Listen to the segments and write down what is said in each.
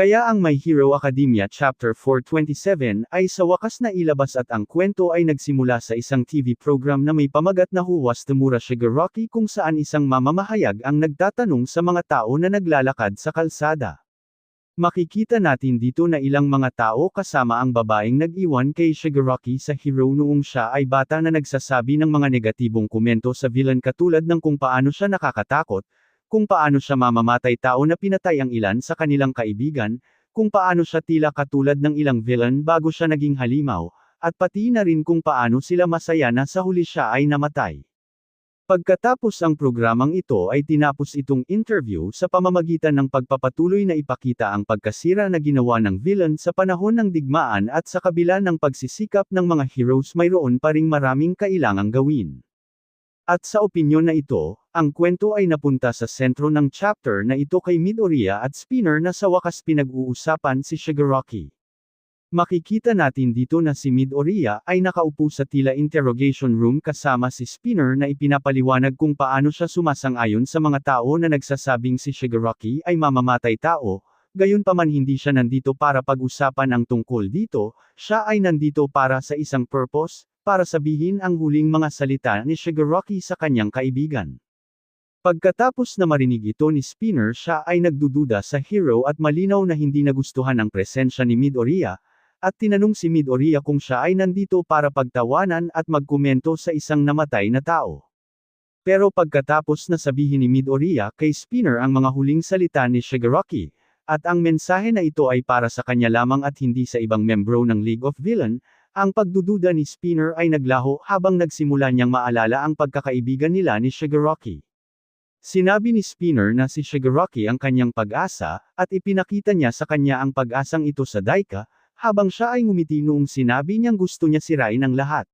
Kaya ang My Hero Academia Chapter 427 ay sa wakas na ilabas at ang kwento ay nagsimula sa isang TV program na may pamagat na Huwas Tamura Shigaraki kung saan isang mamamahayag ang nagtatanong sa mga tao na naglalakad sa kalsada. Makikita natin dito na ilang mga tao kasama ang babaeng nag-iwan kay Shigaraki sa hero noong siya ay bata na nagsasabi ng mga negatibong komento sa villain katulad ng kung paano siya nakakatakot, kung paano siya mamamatay tao na pinatay ang ilan sa kanilang kaibigan, kung paano siya tila katulad ng ilang villain bago siya naging halimaw, at pati na rin kung paano sila masaya na sa huli siya ay namatay. Pagkatapos ang programang ito ay tinapos itong interview sa pamamagitan ng pagpapatuloy na ipakita ang pagkasira na ginawa ng villain sa panahon ng digmaan at sa kabila ng pagsisikap ng mga heroes mayroon pa ring maraming kailangang gawin. At sa opinyon na ito, ang kwento ay napunta sa sentro ng chapter na ito kay Midoriya at Spinner na sa wakas pinag-uusapan si Shigaraki. Makikita natin dito na si Midoriya ay nakaupo sa tila interrogation room kasama si Spinner na ipinapaliwanag kung paano siya sumasang-ayon sa mga tao na nagsasabing si Shigaraki ay mamamatay tao, gayunpaman hindi siya nandito para pag-usapan ang tungkol dito, siya ay nandito para sa isang purpose, para sabihin ang huling mga salita ni Shigaraki sa kanyang kaibigan. Pagkatapos na marinig ito ni Spinner siya ay nagdududa sa hero at malinaw na hindi nagustuhan ang presensya ni Midoriya, at tinanong si Midoriya kung siya ay nandito para pagtawanan at magkomento sa isang namatay na tao. Pero pagkatapos na sabihin ni Midoriya kay Spinner ang mga huling salita ni Shigaraki, at ang mensahe na ito ay para sa kanya lamang at hindi sa ibang membro ng League of Villain, ang pagdududa ni Spinner ay naglaho habang nagsimula niyang maalala ang pagkakaibigan nila ni Shigaraki. Sinabi ni Spinner na si Shigaraki ang kanyang pag-asa, at ipinakita niya sa kanya ang pag-asang ito sa Daika, habang siya ay ngumiti noong sinabi niyang gusto niya sirain ang lahat.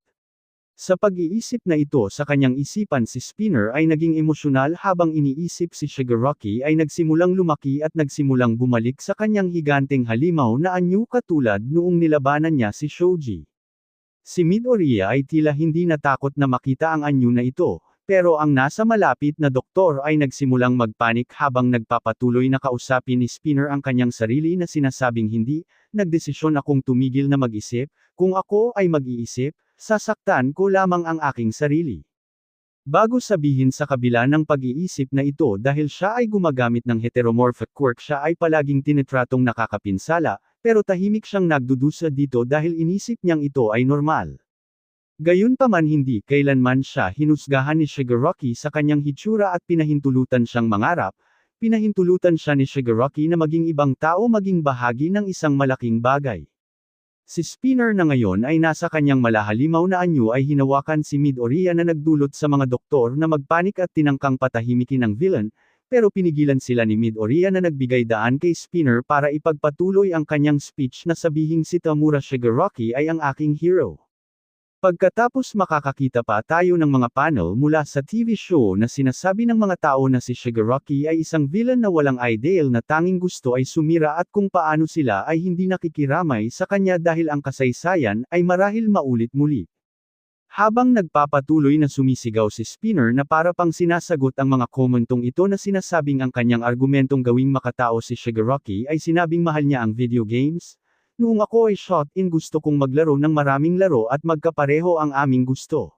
Sa pag-iisip na ito sa kanyang isipan si Spinner ay naging emosyonal habang iniisip si Shigaraki ay nagsimulang lumaki at nagsimulang bumalik sa kanyang higanteng halimaw na anyo katulad noong nilabanan niya si Shoji. Si Midoriya ay tila hindi natakot na makita ang anyo na ito, pero ang nasa malapit na doktor ay nagsimulang magpanik habang nagpapatuloy na kausapin ni Spinner ang kanyang sarili na sinasabing hindi, nagdesisyon akong tumigil na mag-isip, kung ako ay mag-iisip, Sasaktan ko lamang ang aking sarili. Bago sabihin sa kabila ng pag-iisip na ito dahil siya ay gumagamit ng heteromorphic quirk siya ay palaging tinitratong nakakapinsala, pero tahimik siyang nagdudusa dito dahil inisip niyang ito ay normal. Gayunpaman hindi kailanman siya hinusgahan ni Shigaraki sa kanyang hitsura at pinahintulutan siyang mangarap, pinahintulutan siya ni Shigaraki na maging ibang tao maging bahagi ng isang malaking bagay. Si Spinner na ngayon ay nasa kanyang malahalimaw na anyo ay hinawakan si Midoriya na nagdulot sa mga doktor na magpanik at tinangkang patahimikin ang villain, pero pinigilan sila ni Midoriya na nagbigay daan kay Spinner para ipagpatuloy ang kanyang speech na sabihing si Tamura Shigaraki ay ang aking hero. Pagkatapos makakakita pa tayo ng mga panel mula sa TV show na sinasabi ng mga tao na si Shigaraki ay isang villain na walang ideal na tanging gusto ay sumira at kung paano sila ay hindi nakikiramay sa kanya dahil ang kasaysayan ay marahil maulit muli. Habang nagpapatuloy na sumisigaw si Spinner na para pang sinasagot ang mga komentong ito na sinasabing ang kanyang argumentong gawing makatao si Shigaraki ay sinabing mahal niya ang video games, Noong ako ay shot in gusto kong maglaro ng maraming laro at magkapareho ang aming gusto.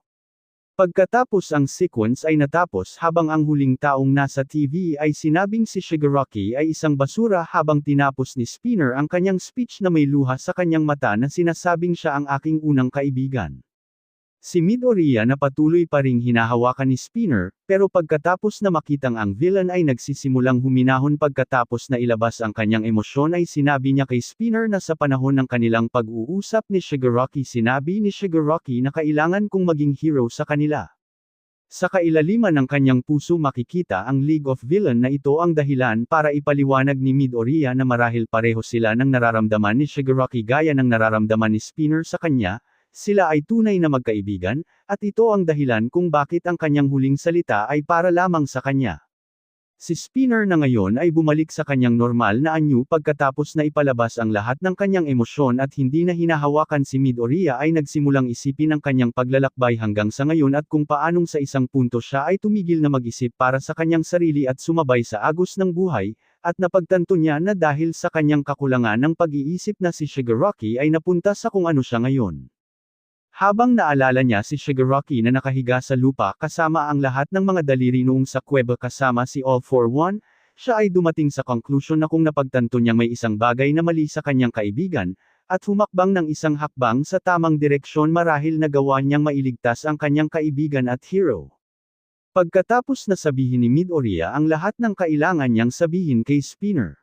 Pagkatapos ang sequence ay natapos habang ang huling taong nasa TV ay sinabing si Shigaraki ay isang basura habang tinapos ni Spinner ang kanyang speech na may luha sa kanyang mata na sinasabing siya ang aking unang kaibigan. Si Midoriya na patuloy pa ring hinahawakan ni Spinner, pero pagkatapos na makitang ang villain ay nagsisimulang huminahon pagkatapos na ilabas ang kanyang emosyon ay sinabi niya kay Spinner na sa panahon ng kanilang pag-uusap ni Shigaraki sinabi ni Shigaraki na kailangan kong maging hero sa kanila. Sa kailaliman ng kanyang puso makikita ang League of Villain na ito ang dahilan para ipaliwanag ni Midoriya na marahil pareho sila ng nararamdaman ni Shigaraki gaya ng nararamdaman ni Spinner sa kanya, sila ay tunay na magkaibigan, at ito ang dahilan kung bakit ang kanyang huling salita ay para lamang sa kanya. Si Spinner na ngayon ay bumalik sa kanyang normal na anyo pagkatapos na ipalabas ang lahat ng kanyang emosyon at hindi na hinahawakan si Midoriya ay nagsimulang isipin ang kanyang paglalakbay hanggang sa ngayon at kung paanong sa isang punto siya ay tumigil na mag-isip para sa kanyang sarili at sumabay sa agos ng buhay, at napagtanto niya na dahil sa kanyang kakulangan ng pag-iisip na si Shigaraki ay napunta sa kung ano siya ngayon. Habang naalala niya si Shigaraki na nakahiga sa lupa kasama ang lahat ng mga daliri noong sa kuweba kasama si All for One, siya ay dumating sa conclusion na kung napagtanto niyang may isang bagay na mali sa kanyang kaibigan, at humakbang ng isang hakbang sa tamang direksyon marahil nagawa niyang mailigtas ang kanyang kaibigan at hero. Pagkatapos na sabihin ni Midoriya ang lahat ng kailangan niyang sabihin kay Spinner.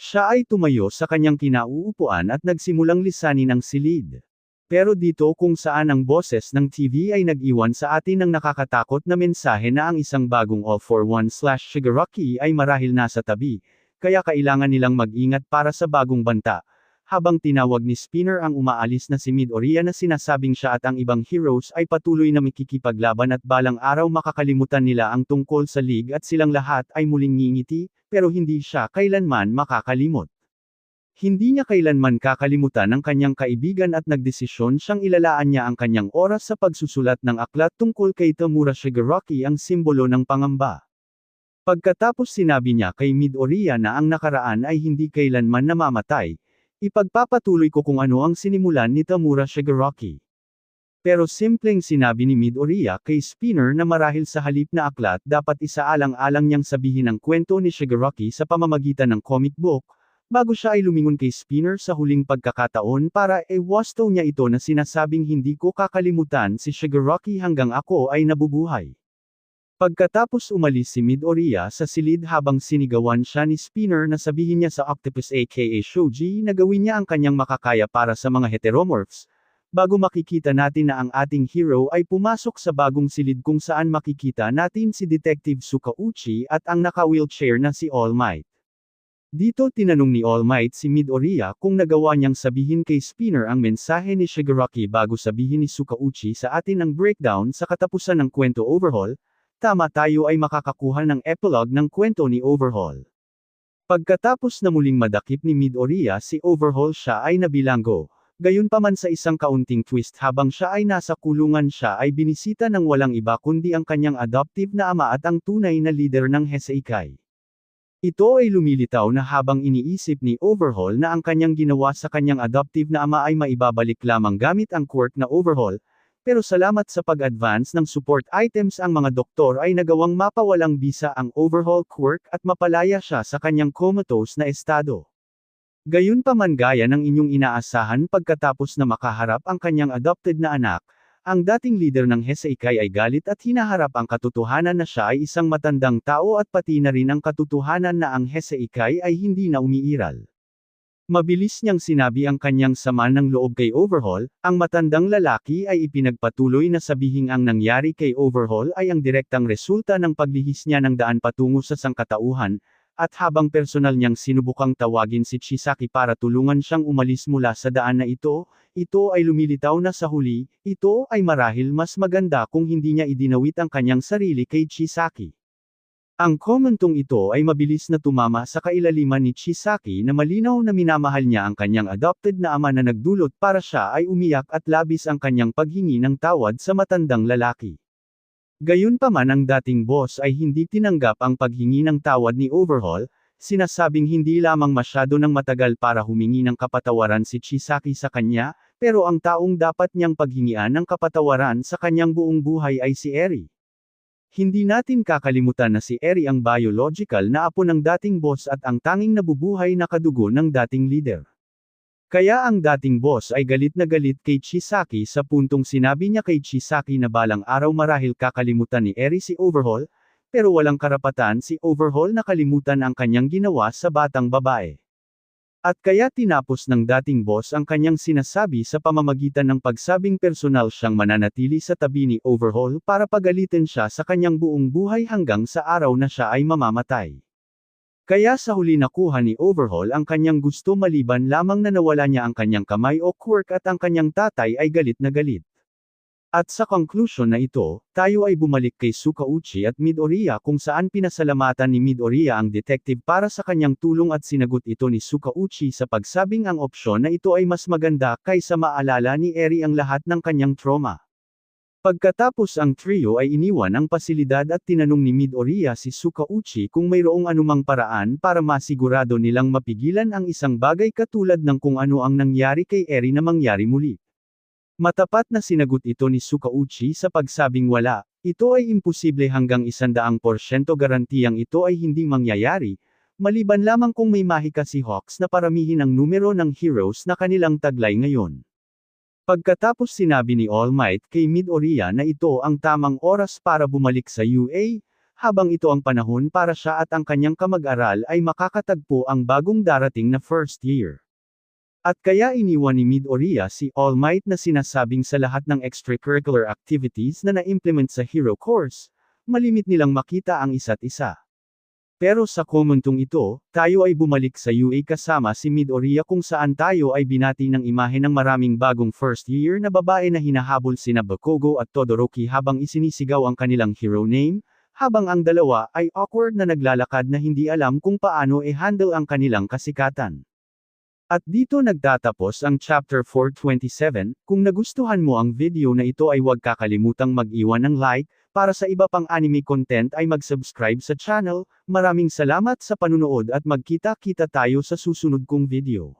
Siya ay tumayo sa kanyang kinauupuan at nagsimulang lisanin ang silid. Pero dito kung saan ang boses ng TV ay nag-iwan sa atin ng nakakatakot na mensahe na ang isang bagong All for One slash Shigaraki ay marahil nasa tabi, kaya kailangan nilang mag-ingat para sa bagong banta. Habang tinawag ni Spinner ang umaalis na si Midoriya na sinasabing siya at ang ibang heroes ay patuloy na makikipaglaban at balang araw makakalimutan nila ang tungkol sa league at silang lahat ay muling ngingiti, pero hindi siya kailanman makakalimot. Hindi niya kailanman kakalimutan ang kanyang kaibigan at nagdesisyon siyang ilalaan niya ang kanyang oras sa pagsusulat ng aklat tungkol kay Tamura Shigaraki ang simbolo ng pangamba. Pagkatapos sinabi niya kay Midoriya na ang nakaraan ay hindi kailanman namamatay, ipagpapatuloy ko kung ano ang sinimulan ni Tamura Shigaraki. Pero simpleng sinabi ni Midoriya kay Spinner na marahil sa halip na aklat dapat isaalang-alang niyang sabihin ang kwento ni Shigaraki sa pamamagitan ng comic book, bago siya ay lumingon kay Spinner sa huling pagkakataon para e-wasto niya ito na sinasabing hindi ko kakalimutan si Shigaraki hanggang ako ay nabubuhay. Pagkatapos umalis si Midoriya sa silid habang sinigawan siya ni Spinner na sabihin niya sa Octopus aka Shoji na gawin niya ang kanyang makakaya para sa mga heteromorphs, bago makikita natin na ang ating hero ay pumasok sa bagong silid kung saan makikita natin si Detective Sukauchi at ang naka-wheelchair na si All Might. Dito tinanong ni All Might si Midoriya kung nagawa niyang sabihin kay Spinner ang mensahe ni Shigaraki bago sabihin ni Sukauchi sa atin ang breakdown sa katapusan ng kwento Overhaul, tama tayo ay makakakuha ng epilogue ng kwento ni Overhaul. Pagkatapos na muling madakip ni Midoriya si Overhaul siya ay nabilanggo, gayunpaman sa isang kaunting twist habang siya ay nasa kulungan siya ay binisita ng walang iba kundi ang kanyang adoptive na ama at ang tunay na leader ng Heiseikai. Ito ay lumilitaw na habang iniisip ni Overhaul na ang kanyang ginawa sa kanyang adoptive na ama ay maibabalik lamang gamit ang quirk na Overhaul, pero salamat sa pag-advance ng support items ang mga doktor ay nagawang mapawalang bisa ang Overhaul quirk at mapalaya siya sa kanyang comatose na estado. Gayunpaman gaya ng inyong inaasahan pagkatapos na makaharap ang kanyang adopted na anak, ang dating leader ng Heiseikai ay galit at hinaharap ang katotohanan na siya ay isang matandang tao at pati na rin ang katotohanan na ang Heiseikai ay hindi na umiiral. Mabilis niyang sinabi ang kanyang sama ng loob kay Overhaul, ang matandang lalaki ay ipinagpatuloy na sabihing ang nangyari kay Overhaul ay ang direktang resulta ng paglihis niya ng daan patungo sa sangkatauhan, at habang personal niyang sinubukang tawagin si Chisaki para tulungan siyang umalis mula sa daan na ito, ito ay lumilitaw na sa huli, ito ay marahil mas maganda kung hindi niya idinawit ang kanyang sarili kay Chisaki. Ang komentong ito ay mabilis na tumama sa kailaliman ni Chisaki na malinaw na minamahal niya ang kanyang adopted na ama na nagdulot para siya ay umiyak at labis ang kanyang paghingi ng tawad sa matandang lalaki. Gayunpaman ang dating boss ay hindi tinanggap ang paghingi ng tawad ni Overhaul, sinasabing hindi lamang masyado ng matagal para humingi ng kapatawaran si Chisaki sa kanya, pero ang taong dapat niyang paghingian ng kapatawaran sa kanyang buong buhay ay si Eri. Hindi natin kakalimutan na si Eri ang biological na apo ng dating boss at ang tanging nabubuhay na kadugo ng dating leader. Kaya ang dating boss ay galit na galit kay Chisaki sa puntong sinabi niya kay Chisaki na balang araw marahil kakalimutan ni Eri si Overhaul, pero walang karapatan si Overhaul na kalimutan ang kanyang ginawa sa batang babae. At kaya tinapos ng dating boss ang kanyang sinasabi sa pamamagitan ng pagsabing personal siyang mananatili sa tabi ni Overhaul para pagalitin siya sa kanyang buong buhay hanggang sa araw na siya ay mamamatay. Kaya sa huli nakuha ni Overhaul ang kanyang gusto maliban lamang na nawala niya ang kanyang kamay o quirk at ang kanyang tatay ay galit na galit. At sa conclusion na ito, tayo ay bumalik kay Sukauchi at Midoriya kung saan pinasalamatan ni Midoriya ang detective para sa kanyang tulong at sinagot ito ni Sukauchi sa pagsabing ang opsyon na ito ay mas maganda kaysa maalala ni Eri ang lahat ng kanyang trauma. Pagkatapos ang trio ay iniwan ang pasilidad at tinanong ni Midoriya si Sukauchi kung mayroong anumang paraan para masigurado nilang mapigilan ang isang bagay katulad ng kung ano ang nangyari kay Eri na mangyari muli. Matapat na sinagot ito ni Sukauchi sa pagsabing wala, ito ay imposible hanggang isandaang porsyento garantiyang ito ay hindi mangyayari, maliban lamang kung may mahika si Hawks na paramihin ang numero ng heroes na kanilang taglay ngayon. Pagkatapos sinabi ni All Might kay Midoriya na ito ang tamang oras para bumalik sa UA, habang ito ang panahon para siya at ang kanyang kamag-aral ay makakatagpo ang bagong darating na first year. At kaya iniwan ni Midoriya si All Might na sinasabing sa lahat ng extracurricular activities na na-implement sa Hero Course, malimit nilang makita ang isa't isa. Pero sa komentong ito, tayo ay bumalik sa UA kasama si Midoriya kung saan tayo ay binati ng imahe ng maraming bagong first year na babae na hinahabol sina Bakugo at Todoroki habang isinisigaw ang kanilang hero name, habang ang dalawa ay awkward na naglalakad na hindi alam kung paano i-handle ang kanilang kasikatan. At dito nagtatapos ang chapter 427, kung nagustuhan mo ang video na ito ay huwag kakalimutang mag-iwan ng like, para sa iba pang anime content ay mag-subscribe sa channel, maraming salamat sa panunood at magkita-kita tayo sa susunod kong video.